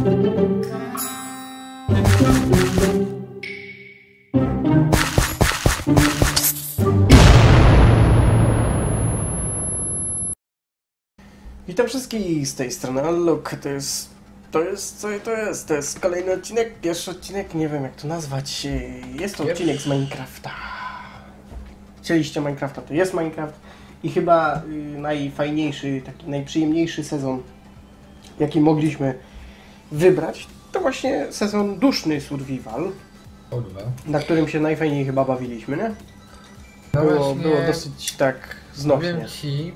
Witam wszystkich z tej strony Allok. To jest. To jest. Co to jest? To jest kolejny odcinek. Pierwszy odcinek, nie wiem jak to nazwać. Jest to odcinek z Minecrafta. Chcieliście Minecrafta, to jest Minecraft. I chyba y, najfajniejszy, taki najprzyjemniejszy sezon, jaki mogliśmy wybrać, to właśnie sezon duszny survival, na którym się najfajniej chyba bawiliśmy, nie? No Było, właśnie, było dosyć tak znośnie. Powiem ci,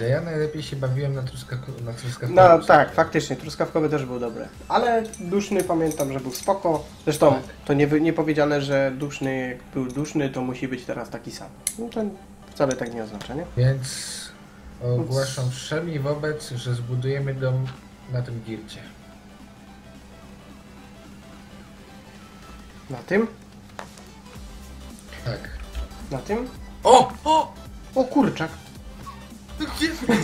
że ja najlepiej się bawiłem na truskawku. Na truskawku No tak, faktycznie, truskawkowy też był dobry. Ale duszny pamiętam, że był spoko. Zresztą Tak. to nie, wy- nie powiedziane, że duszny jak był duszny, to musi być teraz taki sam. No to wcale tak nie oznacza, nie? Więc ogłaszam wszemi wobec, że zbudujemy dom na tym gircie. Na tym? Tak. Na tym? O! O! O kurczak! Gdzie?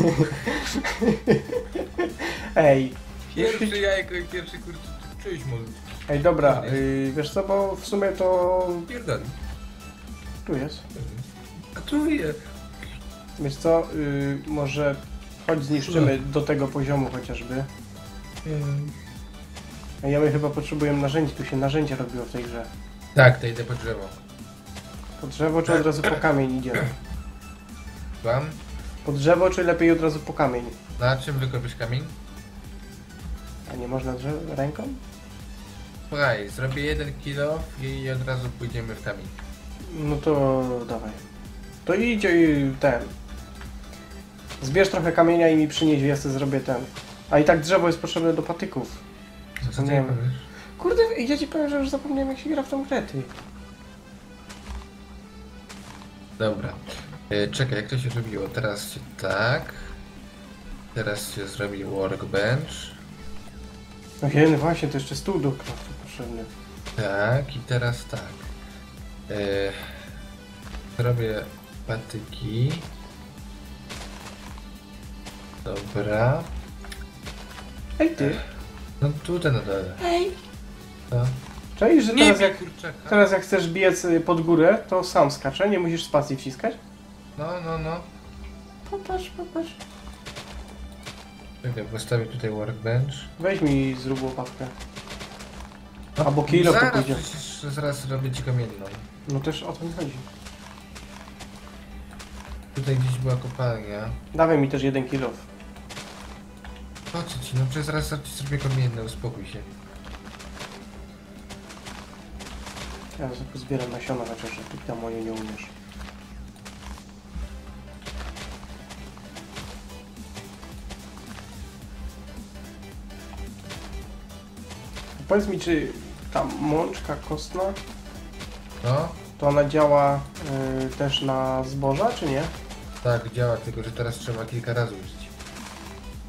Ej, Pierwszy jajko i pierwszy kurczę. Cześć może. ej dobra, yy, wiesz co, bo w sumie to Pierdolę. tu jest. A tu jest. Wiesz co, yy, może chodź zniszczymy do tego poziomu chociażby. A ja my chyba potrzebujemy narzędzi, tu się narzędzie robiło w tej grze. Tak, to idę po drzewo. Po drzewo czy od razu po kamień idziemy? Słucham? Po drzewo czy lepiej od razu po kamień? Na czym wykopiesz kamień? A nie można drzew ręką? Słuchaj, zrobię jeden kilo i od razu pójdziemy w kamień. No to dawaj. To idź i ten. Zbierz trochę kamienia i mi przynieś, ja sobie zrobię ten. A i tak drzewo jest potrzebne do patyków. Co ty Zapomniałem. Kurde, ja ci powiem, że już zapomniałem jak się gra w tą grę, ty. Dobra. E, czekaj, jak to się robiło? Teraz się tak. Teraz się zrobi workbench. No jeden właśnie, to jeszcze stół do kraftu potrzebny. Tak, i teraz tak. E, zrobię patyki. Dobra. Ej ty! No tutaj na dole. Ej! To. Cześć, że teraz jak, kurczaka. teraz jak chcesz biec y, pod górę, to sam skacze, nie musisz spacji wciskać? No, no, no. Popatrz, popatrz. Czekaj, postawię tutaj workbench. Weź mi zrób łopatkę. Albo kilo to Zaraz pójdzie. przecież zaraz robię ci kamienną. No też o to mi chodzi. Tutaj gdzieś była kopalnia. Dawaj mi też jeden kilo. Po co ci? No przez raz ci zrobię kamienne, uspokój się. Ja sobie zbieram nasiona, chociaż że ty tam moje nie umiesz. Powiedz mi, czy ta mączka kostna, No, to ona działa y, też na zboża, czy nie? tak, działa, tylko że teraz trzeba kilka razy użyć.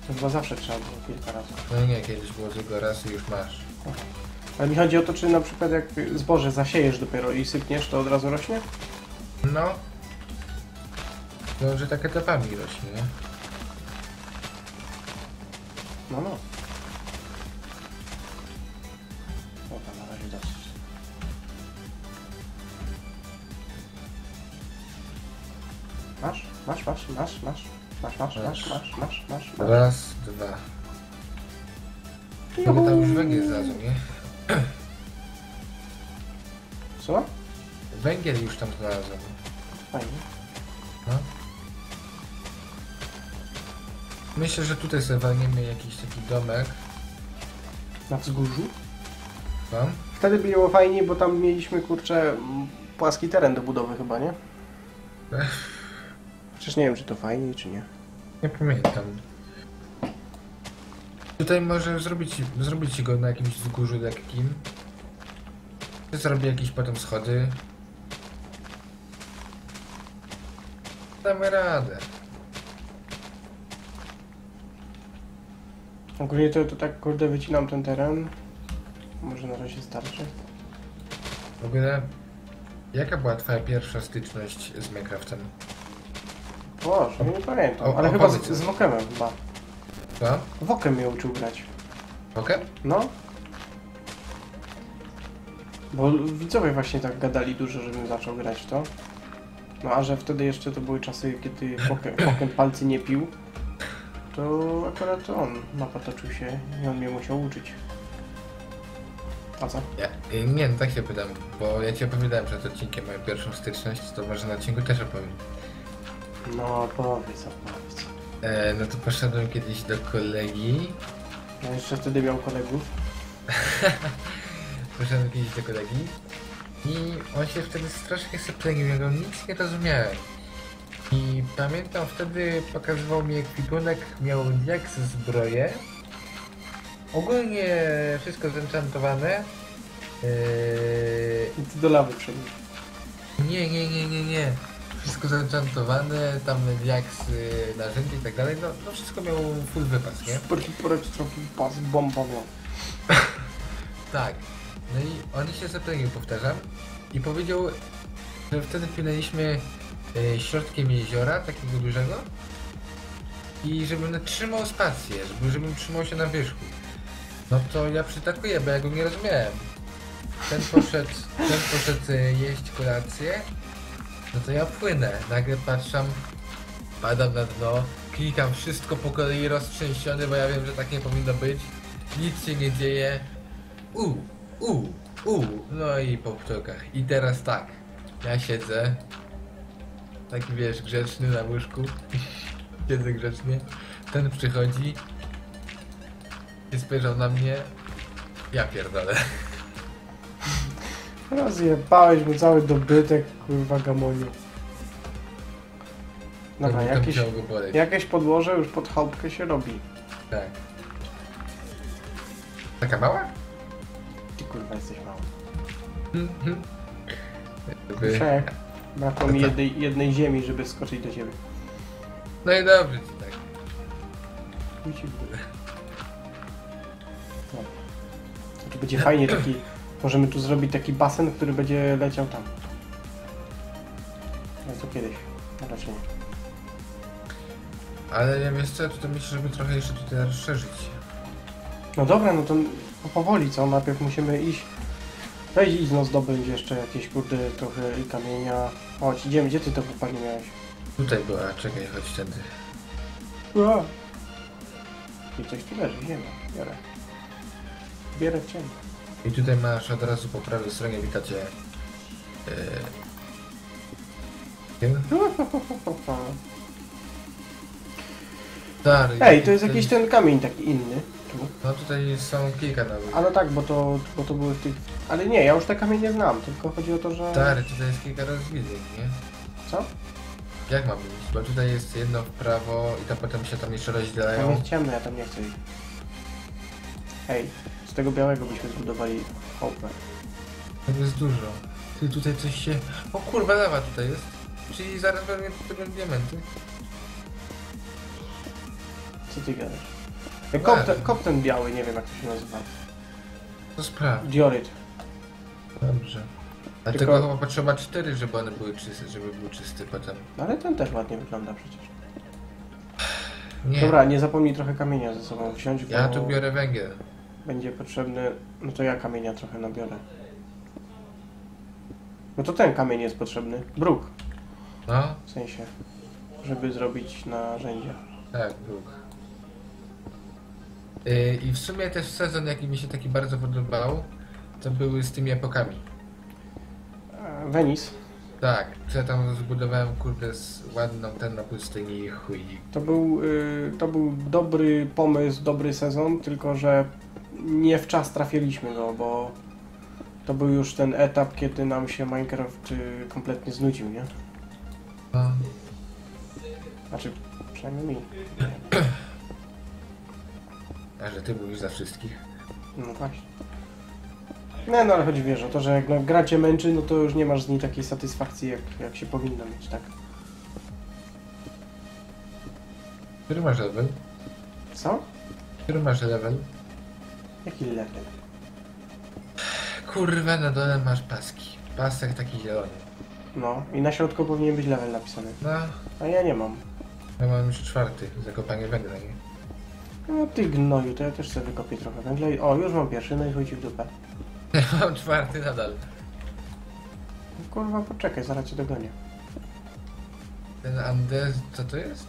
To chyba zawsze trzeba było kilka razy. No nie, kiedyś było tylko raz i już masz. Ale mi chodzi o to, czy na przykład jak zboże zasiejesz dopiero i sypniesz, to od razu rośnie? No. No, że tak etapami rośnie, nie? No, no. Dobra, na razie dosyć. Masz? Masz, masz, masz, masz. Masz, masz, masz, masz, masz, masz. Raz, dwa. No bo tam już węgiel znalazł, nie? Co? Węgiel już tam znalazłem. Fajnie. No. Myślę, że tutaj sobie walniemy jakiś taki domek. Na wzgórzu? Tam. Wtedy było fajnie, bo tam mieliśmy, kurczę, płaski teren do budowy chyba, nie? Przecież nie wiem, czy to fajnie, czy nie. Nie pamiętam. Tutaj może zrobić, zrobić go na jakimś wzgórzu lekkim. Zrobię jakieś potem schody. Damy radę. Ogólnie to, to tak, kurde, wycinam ten teren. Może na razie starczy. W ogóle, jaka była twoja pierwsza styczność z Minecraftem? Boże, nie pamiętam. O, Ale o, chyba z, powiedz. z Wokemem chyba. Co? Wokem mnie uczył grać. Okej? No. Bo widzowie właśnie tak gadali dużo, żebym zaczął grać w to. No a że wtedy jeszcze to były czasy, kiedy Pokem palcy nie pił, to akurat to on napatoczył się i on mnie musiał uczyć. A co? Ja, y, nie, no tak się pytam, bo ja ci opowiadałem przed odcinkiem moją pierwszą styczność, to może na odcinku też opowiem. No powiedz, opowiedz. E, no to poszedłem kiedyś do kolegi, Ja jeszcze wtedy miał kolegów. poszedłem kiedyś do kolegi i on się wtedy strasznie syplenił, ja go nic nie rozumiałem. I pamiętam wtedy pokazywał mi ekwipunek, miał jak zbroję, ogólnie wszystko zenchantowane. Yy, I ty do lawy przeniósł. Nie, nie, nie, nie, nie. Wszystko zenchantowane, tam jak y, narzędzie i tak dalej, no, no wszystko miało full wypas, nie? Super hiperek strofi pas, bomba miał. Tak. No i on się zaplenił, powtarzam, i powiedział, że wtedy płynęliśmy y, środkiem jeziora, takiego dużego, i żebym natrzymał spację, żeby, żebym trzymał się na wierzchu. No to ja przytakuję, bo ja go nie rozumiałem. Ten poszedł, ten poszedł y, jeść kolację, no to ja płynę. Nagle patrzam, padam na dno, klikam wszystko po kolei roztrzęsiony, bo ja wiem, że tak nie powinno być. Nic się nie dzieje. U, u, u, no i po ptokach. I teraz tak, ja siedzę, taki wiesz, grzeczny na łóżku, siedzę grzecznie, ten przychodzi i spojrzał na mnie, ja pierdolę. Rozjebałeś mu cały dobytek, kurwa gamoniu. Dobra, To jakieś, musiało go boleć. jakieś podłoże już pod chałupkę się robi. Tak. Taka mała? Ty kurwa jesteś mały. Mhm. Jakby- Szek. Brakło mi Co? jednej, jednej ziemi, żeby skoczyć do ciebie. No i dobrze ci tak. Chuj ci w górę. No. To będzie fajnie taki... Możemy tu zrobić taki basen, który będzie leciał tam. No to kiedyś. No raczej nie. Ale ja wiesz co, tutaj myślę, żeby trochę jeszcze tutaj rozszerzyć. No dobra, no to po- powoli, co? Najpierw musimy iść. Weź idź no zdobędź jeszcze jakieś kurde trochę kamienia. Chodź, idziemy, gdzie ty to chłopaki miałeś? Tutaj była, czekaj, chodź tędy. Ua. I coś tu leży, ziemia, biorę. Bierę w ciemno. I tutaj masz od razu po prawej stronie witacie... Yy... Kim? Stary, Ej, to jest tutaj- jakiś ten kamień taki inny. Tu. No tutaj są kilka nowych. A no tak, bo to, bo to były w tych... Ale nie, ja już te kamienie znam, tylko chodzi o to, że... Stary, tutaj jest kilka rozwidzeń, nie? Co? Jak mam iść? Bo tutaj jest jedno w prawo i to potem się tam jeszcze Tam rozdzielają. jest ciemno, ja tam nie chcę iść. Ej, z tego białego byśmy zbudowali chałupę. Tam jest dużo. Ty tutaj coś się... O kurwa, lawa tutaj jest. Czyli zaraz pewnie tutaj będą diamenty. Co ty gadasz? Kop ten, kop ten biały, nie wiem jak to się nazywa. To spraw. Dioryt. Dobrze. A Tylko- tego chyba potrzeba cztery, żeby one były czyste, żeby był czysty potem. No ale ten też ładnie wygląda przecież. Nie. Dobra, nie zapomnij trochę kamienia ze sobą wziąć, bo Ja tu biorę węgiel. Będzie potrzebny... No to ja kamienia trochę nabiorę. No to ten kamień jest potrzebny. Bruk, No, w sensie. Żeby zrobić narzędzia. tak, bruk. Yy, I w sumie też sezon, jaki mi się taki bardzo podobał, to były z tymi epokami. Venice. Tak, co ja tam zbudowałem, kurde, z ładną ten na pustyni chuj. To był, y, to był dobry pomysł, dobry sezon, tylko że nie w czas trafiliśmy go, bo to był już ten etap, kiedy nam się Minecraft y, kompletnie znudził, nie? No. Znaczy, przynajmniej mi. A że ty mówisz za wszystkich. No właśnie. Nie, no ale chodzi wiesz o to, że jak no, gra cię męczy, no to już nie masz z niej takiej satysfakcji, jak, jak się powinno mieć, tak? Który masz level? Co? Który masz level? Jaki level? Kurwa, na dole masz paski. Pasek taki zielony. No, i na środku powinien być level napisany. No, A ja nie mam. ja mam już czwarty, zakopanie węgla, nie? No ty gnoju, to ja też sobie wykopię trochę węgla i... O, już mam pierwszy, no i chodź w dupę. Mam czwarty nadal. Kurwa, poczekaj, zaraz cię dogonię. Ten andezit, co to jest?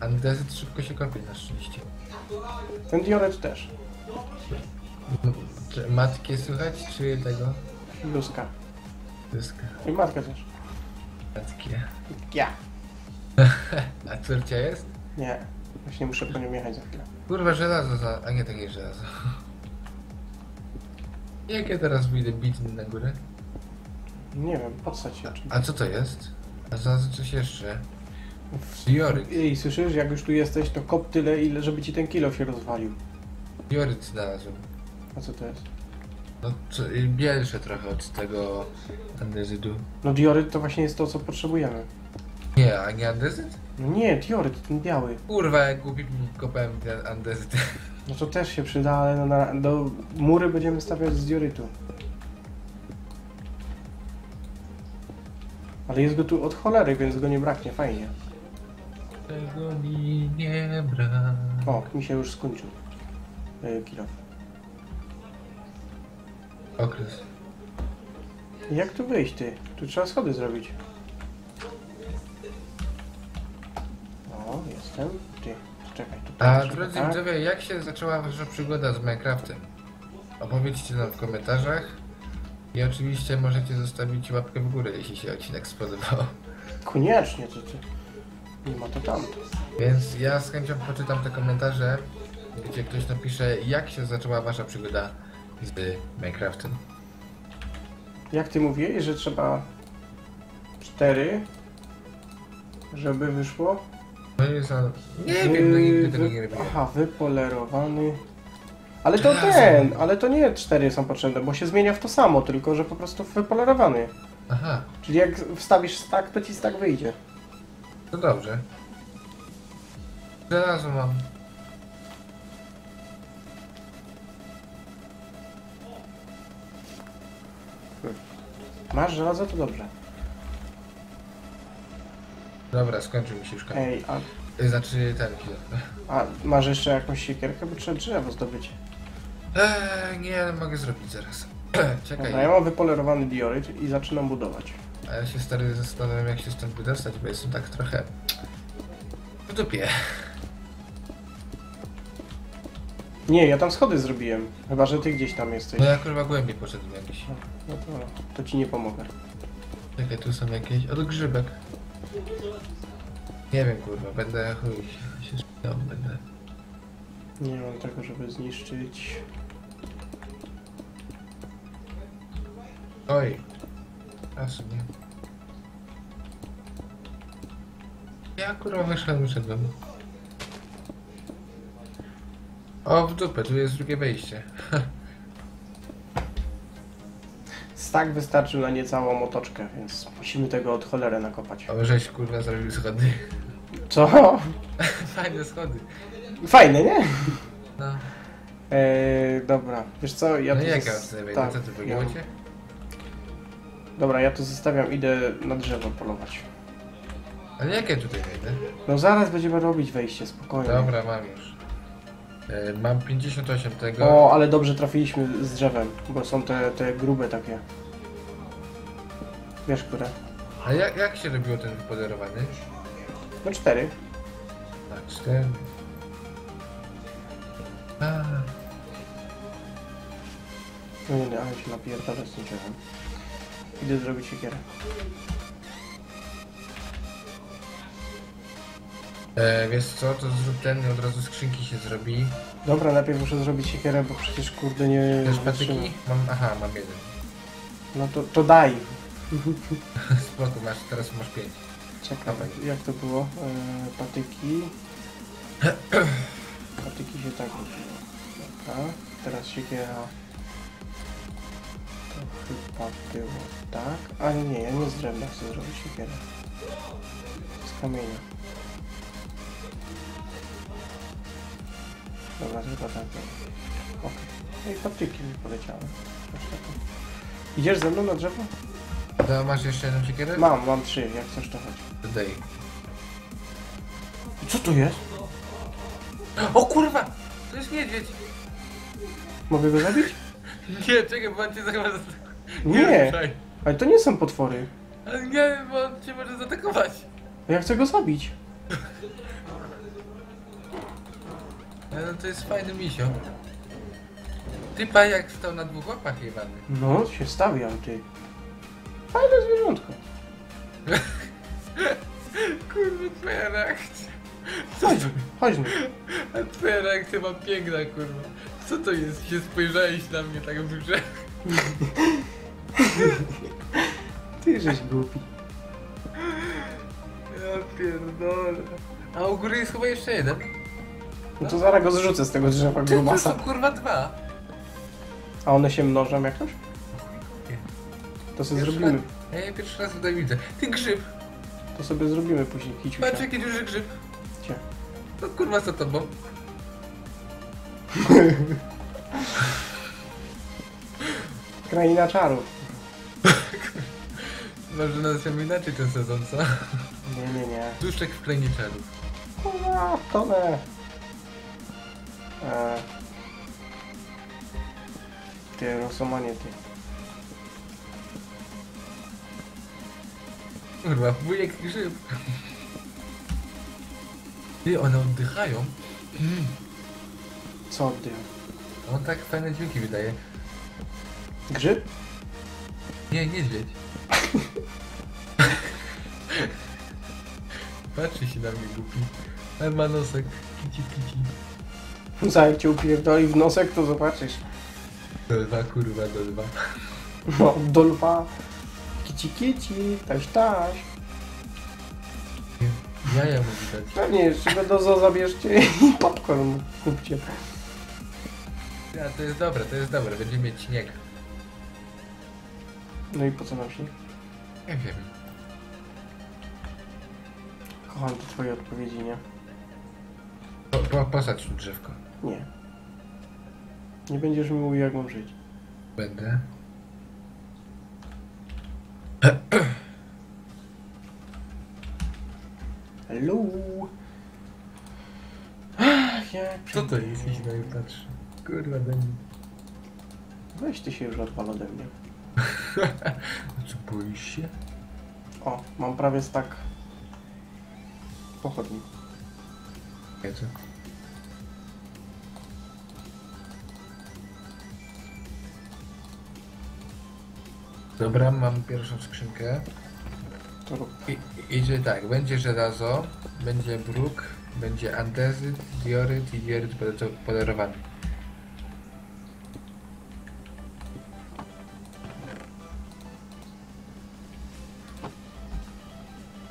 Andezit szybko się kopie na szczęście. Ten dioret też. Czy matki słychać, czy tego? Luska. Dyska. I matka też. Matki. Ja. A córcia jest? Nie. Właśnie muszę po nią jechać za chwilę. Kurwa, żelazo za... A nie, takie żelazo. Jak ja teraz wyjdę bić na górę? Nie wiem, podstać się. Czy... A co to jest? A znalazłem coś jeszcze. Dioryt. Ej, słyszysz, jak już tu jesteś, to kop tyle, ile, żeby ci ten kilo się rozwalił. Dioryt znalazłem. A co to jest? No, co, bielsze trochę od tego andezytu. No dioryt to właśnie jest to, co potrzebujemy. Nie, a nie andezyt? No nie, dioryt, ten biały. Kurwa, jak głupi kopałem ten andezyt. No to też się przyda, ale no na, do mury będziemy stawiać z diorytu. Ale jest go tu od cholery, więc go nie braknie, fajnie. Tego mi nie brak. O, mi się już skończył. Yy, kilo. Okres. Jak tu wyjść, ty? Tu trzeba schody zrobić. O, jestem. Ty, czekaj. Tu A drodzy tak. widzowie, jak się zaczęła wasza przygoda z Minecraftem? Opowiedzcie nam w komentarzach. I oczywiście możecie zostawić łapkę w górę, jeśli się odcinek spodobał. Koniecznie, ty, ty. Nie ma to tamto. Więc ja z chęcią poczytam te komentarze, gdzie ktoś napisze, jak się zaczęła wasza przygoda z Minecraftem. Jak ty mówiłeś, że trzeba cztery, żeby wyszło? No i za... Nie wiem, no nigdy tego Wy- nie robiłem. Aha, wypolerowany. Ale to ten, ale to nie cztery są potrzebne, bo się zmienia w to samo, tylko że po prostu wypolerowany. Aha, Czyli jak wstawisz stack, to ci stack wyjdzie. To dobrze. Żelazo mam. Masz żelazo, to dobrze. Dobra, skończył mi się już kamień. Ej, a, Y, Znaczy ten kilo. a masz jeszcze jakąś siekierkę, bo trzeba drzewo zdobyć. Eee, nie, mogę zrobić zaraz. Czekaj, Dobra, ja mam wypolerowany dioryt i zaczynam budować. A ja się stary zastanawiam jak się stąd wydostać, bo jestem tak trochę w dupie. Nie, ja tam schody zrobiłem. Chyba, że ty gdzieś tam jesteś. No ja kurwa głębiej poszedłem jakiś. No to, to ci nie pomogę. Czekaj, tu są jakieś... O, to grzybek. Nie wiem kurwa, będę chuj się śmiał, będę... Nie mam tego, żeby zniszczyć. Oj. A sobie. Ja kurwa wyszedłem, wyszedłem. O, w dupę, tu jest drugie wejście. Stack wystarczył na niecałą otoczkę, więc musimy tego od cholery nakopać. O, żeś kurwa zrobił schody. Co? Fajne schody. Fajne, nie? No. Eee, dobra, wiesz co, ja no tu jaka zos- sobie tak, co ty ja- wygięło cię? Dobra, ja tu zostawiam, idę na drzewo polować. Ale jakie tutaj wejdę? No zaraz będziemy robić wejście, spokojnie. Dobra, mam już. E, mam 58 tego. O, ale dobrze trafiliśmy z drzewem, bo są te, te grube takie. Wiesz, które? A jak, jak się robiło ten wypolerowany? No cztery. A, cztery. A, No nie, ale się napierdolę z tym drzewem. Idę zrobić siekierę. e, wiesz co, to zrób ten i od razu skrzynki się zrobi. Dobra, najpierw muszę zrobić siekierę, bo przecież kurde nie... Też patyki? Mam, aha, mam jeden. No to, to daj. Spoko, masz, teraz masz pięć. Czekaj, Dawaj. jak to było? E, patyki. Patyki się tak robiło. Dobra, teraz siekiera. Chyba było tak. A nie, ja nie z drewna chcę zrobić siekierę. Z kamienia. Dobra, chyba tak było. Okej. No i patyki mi poleciały. Idziesz ze mną na drzewo? To masz jeszcze jedną siekierę? Mam, mam trzy, jak chcesz to chodź. Daj. Co to jest? O kurwa! To jest niedźwiedź. Mogę go zabić? Nie, czekaj, bo on cię zaraz... Nie. ruszaj. Ale to nie są potwory. Ale nie, bo on cię może zaatakować. Ja chcę go zabić. Ale no to jest fajny misio. Typa jak stał na dwóch łapach jebany. No, się stawiam, ty. Fajne zwierzątko. Kurwa, twoja reakcja. Chodź, chodź no. A twoja reakcja ma piękna, kurwa. Co to jest? Się spojrzałeś na mnie tak w grze. Ty żeś głupi. Ja pierdolę. A u góry jest chyba jeszcze jeden. No to zaraz go zrzucę z tego drzewa Ty, to grubasa. są kurwa dwa. A one się mnożą jakoś? To sobie Pierwszy zrobimy. raz- Ja je pierwszy raz tutaj widzę. Ty grzyb. To sobie zrobimy później kiciusia. Patrz jaki duży grzyb. Gdzie? No kurwa za tobą. Kraina czarów. Może nazwiemy inaczej ten sezon, co? Nie, nie, nie. Duszek w krainie czarów. Kurwa, tonę. Eee. Ty, Rosomanie, ty. Kurwa, wujek grzyb. Ty, one oddychają. Mm. Co ty? On tak fajne dźwięki wydaje. Grzyb? Nie, niedźwiedź. Patrzy się na mnie głupi. Ale ma nosek. Kici, kici. Za jak cię upierdoli w nosek, to zobaczysz. Do dwa, kurwa, do dwa. No, do lwa. Kici, kici, taś, taś. Jaja mu widać. Pewnie, jeszcze do zoo zabierzcie i popcorn kupcie. Ja, to jest dobre, to jest dobre. Będziemy mieć śnieg. No i po co nam się? Nie wiem. Kocham te twoje odpowiedzi, nie? Po, po, posadź tu drzewko. Nie. Nie będziesz mi mówił, jak mam żyć. Będę. Hello. Ach, jak Co to jest? Idź na mnie patrzy. Kurwa, daj mi. Weź ty się już odwal ode mnie. Co, boisz się? O, mam prawie stak pochodni. Co? Dobra, mam pierwszą skrzynkę. To rób. I, idzie tak, będzie żelazo, będzie bruk, będzie andezyt, dioryt i dioryt polerowany.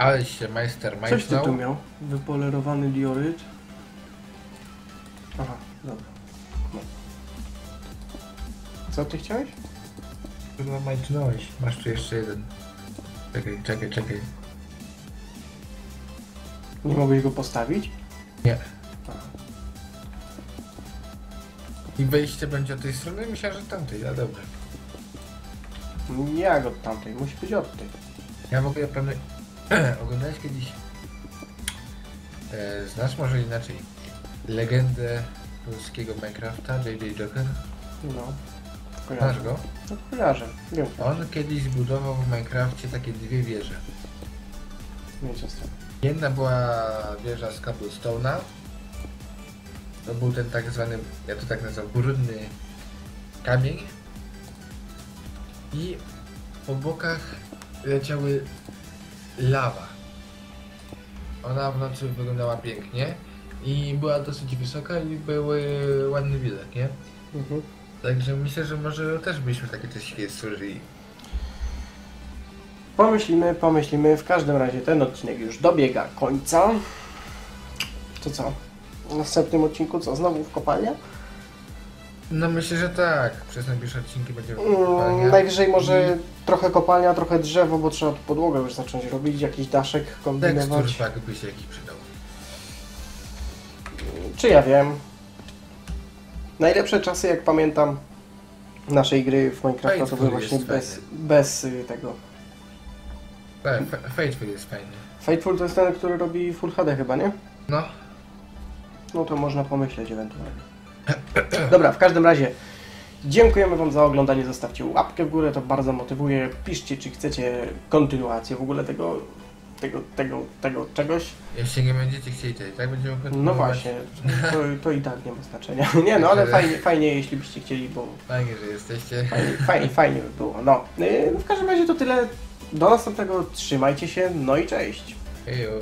Ale się majster Coś ty tu miał? Wypolerowany dioryt. Aha, dobra. No. Co ty chciałeś? Chyba majtnąłeś. Masz tu jeszcze jeden. Czekaj, czekaj, czekaj. Nie mogłeś go postawić? Nie. I wejście będzie od tej strony? Myślałem, że tamtej, a dobra. Jak od tamtej? Musi być od tej. Ja w ogóle pewnie... Oglądałeś kiedyś... E, znasz może inaczej legendę polskiego Minecrafta, JJ Joker? No. Znasz Kojarzę. go? No kojarzę. Wiem. On kiedyś zbudował w Minecrafcie takie dwie wieże. Nie co. Jedna była wieża z cobblestone'a. To był ten tak zwany, ja to tak nazywam, brudny kamień. I po bokach leciały lawa. Ona w nocy wyglądała pięknie i była dosyć wysoka i były ładny widok, nie? Mhm. Także myślę, że może też byśmy takie coś stworzyli. Pomyślimy, pomyślimy. W każdym razie ten odcinek już dobiega końca. To co? W następnym odcinku co? Znowu w kopalnia? No myślę, że tak. Przez najbliższe odcinki będzie Mm, najwyżej może trochę kopalnia, trochę drzewo, bo trzeba tu podłogę już zacząć robić, jakiś daszek Tekstur kombinować. tak by się jakiś przydał. Czy ja wiem? Najlepsze czasy, jak pamiętam, naszej gry w Minecrafta to były właśnie bez, bez y, tego. Tak, Fa- Faithful jest fajny. Fateful to jest ten, który robi Full HD chyba, nie? No, No to można pomyśleć ewentualnie. Dobra, w każdym razie dziękujemy Wam za oglądanie. Zostawcie łapkę w górę, to bardzo motywuje. Piszcie, czy chcecie kontynuację w ogóle tego, tego, tego, tego czegoś. Jeśli nie będziecie chcieli, to i tak będziemy No kontynuować. właśnie, to, to i tak nie ma znaczenia. Nie no, ale fajnie, fajnie jeśli byście chcieli, bo Fajnie, że jesteście. fajnie, fajnie, fajnie by było. No, Yy, w każdym razie to tyle. Do następnego, trzymajcie się, no i cześć. Hejo.